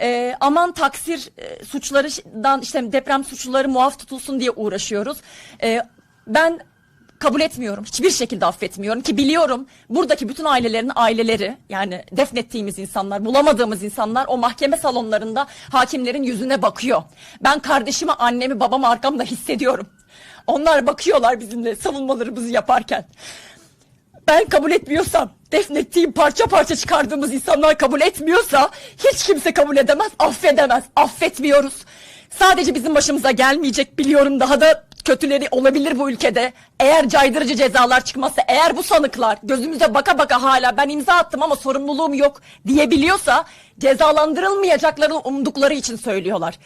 e, aman taksir e, suçlarından işte deprem suçluları muaf tutulsun diye uğraşıyoruz. E, ben kabul etmiyorum. Hiçbir şekilde affetmiyorum ki biliyorum buradaki bütün ailelerin aileleri yani defnettiğimiz insanlar, bulamadığımız insanlar o mahkeme salonlarında hakimlerin yüzüne bakıyor. Ben kardeşimi, annemi, babamı arkamda hissediyorum. Onlar bakıyorlar bizimle savunmalarımızı yaparken. Ben kabul etmiyorsam, defnettiğim parça parça çıkardığımız insanlar kabul etmiyorsa hiç kimse kabul edemez, affedemez. Affetmiyoruz. Sadece bizim başımıza gelmeyecek biliyorum daha da kötüleri olabilir bu ülkede. Eğer caydırıcı cezalar çıkmazsa, eğer bu sanıklar gözümüze baka baka hala ben imza attım ama sorumluluğum yok diyebiliyorsa cezalandırılmayacaklarını umdukları için söylüyorlar.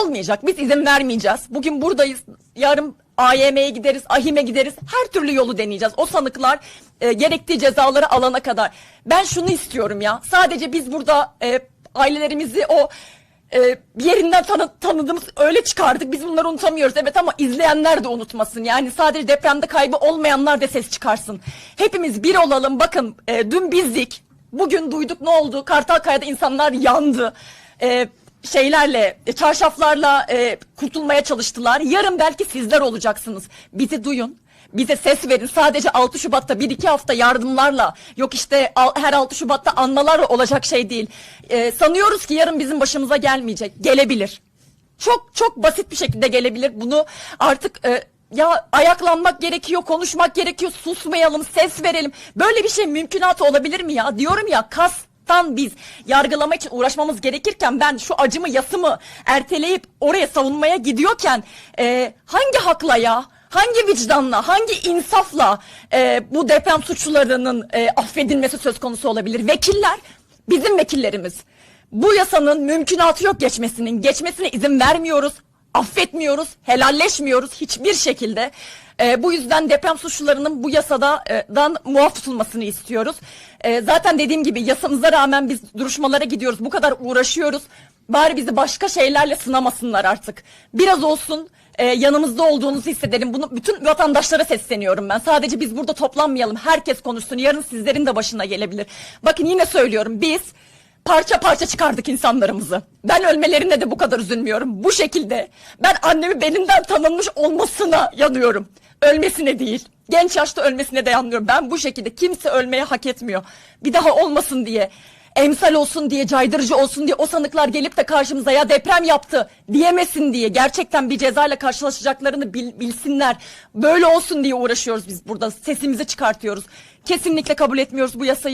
Olmayacak. Biz izin vermeyeceğiz. Bugün buradayız. Yarın AYM'ye gideriz, AHİM'e gideriz. Her türlü yolu deneyeceğiz. O sanıklar e, gerektiği cezaları alana kadar. Ben şunu istiyorum ya. Sadece biz burada e, ailelerimizi o e, bir yerinden tanı, tanıdığımız öyle çıkardık. Biz bunları unutamıyoruz. Evet ama izleyenler de unutmasın. Yani sadece depremde kaybı olmayanlar da ses çıkarsın. Hepimiz bir olalım. Bakın e, dün bizdik. Bugün duyduk ne oldu? Kartalkaya'da insanlar yandı. E, şeylerle, e, çarşaflarla e, kurtulmaya çalıştılar. Yarın belki sizler olacaksınız. Bizi duyun. Bize ses verin. Sadece 6 Şubat'ta bir iki hafta yardımlarla yok işte her 6 Şubat'ta anmalarla olacak şey değil. E, sanıyoruz ki yarın bizim başımıza gelmeyecek. Gelebilir. Çok çok basit bir şekilde gelebilir. Bunu artık e, ya ayaklanmak gerekiyor, konuşmak gerekiyor, susmayalım, ses verelim. Böyle bir şey mümkünatı olabilir mi ya? Diyorum ya kastan biz yargılama için uğraşmamız gerekirken ben şu acımı, yasımı erteleyip oraya savunmaya gidiyorken e, hangi hakla ya? Hangi vicdanla, hangi insafla e, bu deprem suçlularının e, affedilmesi söz konusu olabilir? Vekiller, bizim vekillerimiz. Bu yasanın mümkünatı yok geçmesinin. Geçmesine izin vermiyoruz, affetmiyoruz, helalleşmiyoruz hiçbir şekilde. Ee, bu yüzden deprem suçlularının bu yasadan muaf tutulmasını istiyoruz. Ee, zaten dediğim gibi yasamıza rağmen biz duruşmalara gidiyoruz. Bu kadar uğraşıyoruz. Bari bizi başka şeylerle sınamasınlar artık. Biraz olsun e, yanımızda olduğunuzu hissedelim. Bunu bütün vatandaşlara sesleniyorum ben. Sadece biz burada toplanmayalım. Herkes konuşsun. Yarın sizlerin de başına gelebilir. Bakın yine söylüyorum. Biz parça parça çıkardık insanlarımızı. Ben ölmelerine de bu kadar üzülmüyorum. Bu şekilde ben annemi belinden tanınmış olmasına yanıyorum. Ölmesine değil. Genç yaşta ölmesine de yanıyorum. Ben bu şekilde kimse ölmeye hak etmiyor. Bir daha olmasın diye. Emsal olsun diye, caydırıcı olsun diye o sanıklar gelip de karşımıza ya deprem yaptı diyemesin diye gerçekten bir cezayla karşılaşacaklarını bil- bilsinler. Böyle olsun diye uğraşıyoruz biz burada. Sesimizi çıkartıyoruz. Kesinlikle kabul etmiyoruz bu yasayı.